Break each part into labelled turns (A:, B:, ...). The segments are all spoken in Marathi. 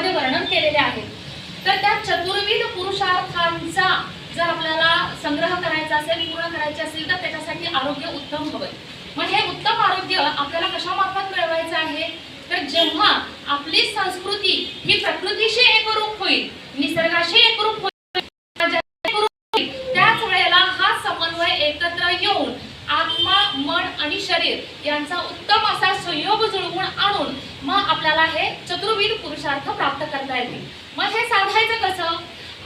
A: मध्ये वर्णन केलेले आहे. तर त्या चतुर्विध पुरुषार्थांचा जर आपल्याला संग्रह करायचा असेल पूर्ण करायचे असेल तर त्याच्यासाठी आरोग्य उत्तम हवं मग हे उत्तम आरोग्य आपल्याला कशामार्फत मिळवायचं आहे? तर जेव्हा आपली संस्कृती ही प्रकृतीशी एकरूप होईल निसर्गाशी एकरूप होईल होईल, त्याच वेळेला हा समन्वय एकत्र येऊन मन आणि शरीर यांचा उत्तम असा संयोग जुळवून आणून मग आपल्याला हे चतुर्विध पुरुषार्थ प्राप्त करता येतील मग हे साधायचं कसं?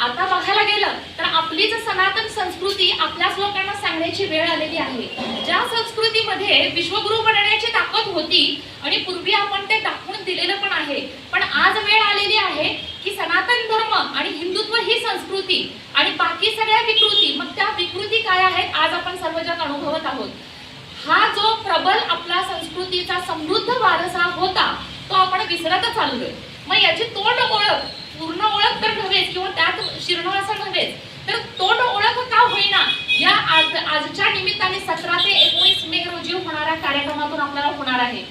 A: आता बघायला गेलं तर आपली जर सनातन संस्कृती आपल्याच लोकांना सांगण्याची वेळ आलेली आहे. ज्या संस्कृतीमध्ये विश्वगुरु बनण्याची ताकद होती आणि पूर्वी आपण ते दाखवून दिलेलं पण आहे पण आज वेळ आलेली आहे की सनातन धर्म आणि हिंदुत्व ही संस्कृती आणि बाकी सगळ्या विकृती मग त्या विकृती काय आहेत आज आपण सर्वजण अनुभवत आहोत. हा जो प्रबल आपला संस्कृतीचा समृद्ध वारसा होता तो आपण विसरतच आलोय मग याची तोंड ओळख पूर्ण ओळख तर नव्हेच किंवा त्यात शिरणं असं नव्हेच तर तोंड ओळख का होईना या आज आजच्या निमित्ताने सतरा ते एकोणीस मे रोजी होणाऱ्या कार्यक्रमातून आपल्याला होणार आहे.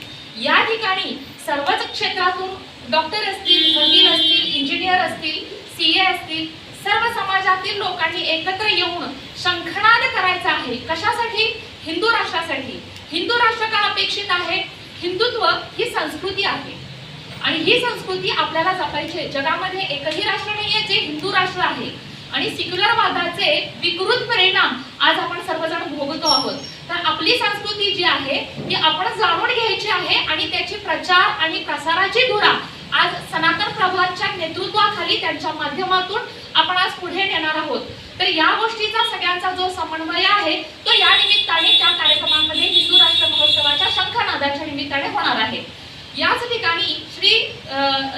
A: या ठिकाणी सर्वच क्षेत्रातून डॉक्टर असतील वकील असतील इंजिनियर असतील सीए असतील सर्व समाजातील लोकांनी एकत्र येऊन शंखनाद करायचा आहे. कशासाठी? हिंदू राष्ट्रासाठी. हिंदू राष्ट्र का अपेक्षित आहे? हिंदुत्व ही संस्कृती आहे. आणि ही संस्कृती आपल्याला जपायची आहे. जगामध्ये एकही राष्ट्र नाहीये जे हिंदू राष्ट्र आहे. आणि सिक्युलरवादाचे विकृत परिणाम आज आपण सर्वजण भोगतो आहोत. तर आपली संस्कृती जी आहे ती आपण जाणून घ्यायची आहे आणि त्याची प्रचार आणि प्रसाराची धुरा आज सनातन प्रभातच्या नेतृत्वाखाली त्यांच्या माध्यमातून आपण आज पुढे नेणार आहोत. तर या गोष्टीचा सगळ्यांचा जो समन्वय आहे तो या निमित्ताने त्या कार्यक्रमामध्ये हिंदू राष्ट्र महोत्सवाच्या शंखनादाच्या निमित्ताने होणार आहे. याच ठिकाणी श्री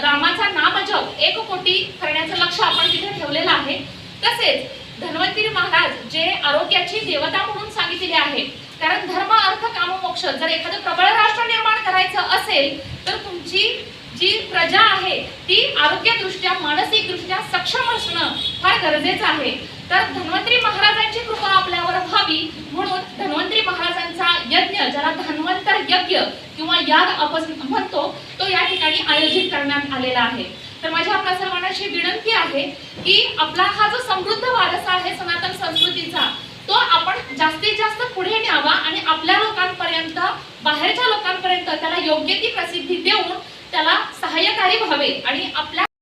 A: रामाचा नामजप एक कोटी करण्याचं लक्ष आपण तिथे ठेवलेलं आहे. तसेच धन्वंतरी महाराज जे आरोग्याची देवता म्हणून सांगितलेले आहे कारण धर्म अर्थ काम मोक्ष जर एखादं प्रबळ राष्ट्र निर्माण करायचं असेल तर तुमची जी प्रजा आहे ती आरोग्यदृष्ट्या मानसिकदृष्ट्या सक्षम असणं फार गरजेचं आहे. तर धन्वंतरी महाराजांची कृपा आपल्यावर व्हावी म्हणून धन्वंतरी महाराजांचा यज्ञ ज्याला धन्वंतर यज्ञ किंवा याग आपण म्हणतो तो या ठिकाणी आयोजित करण्यात आलेला आहे. तर माझ्या आपल्या सर्वांना अशी विनंती आहे की आपला हा जो समृद्ध वारसा आहे सनातन संस्कृतीचा तो आपण जास्तीत जास्त पुढे न्यावा आणि आपल्या लोकांपर्यंत बाहेरच्या लोकांपर्यंत त्याला योग्य ती प्रसिद्धी देऊन त्याला सहाय्यकारी व्हावे आणि आपल्या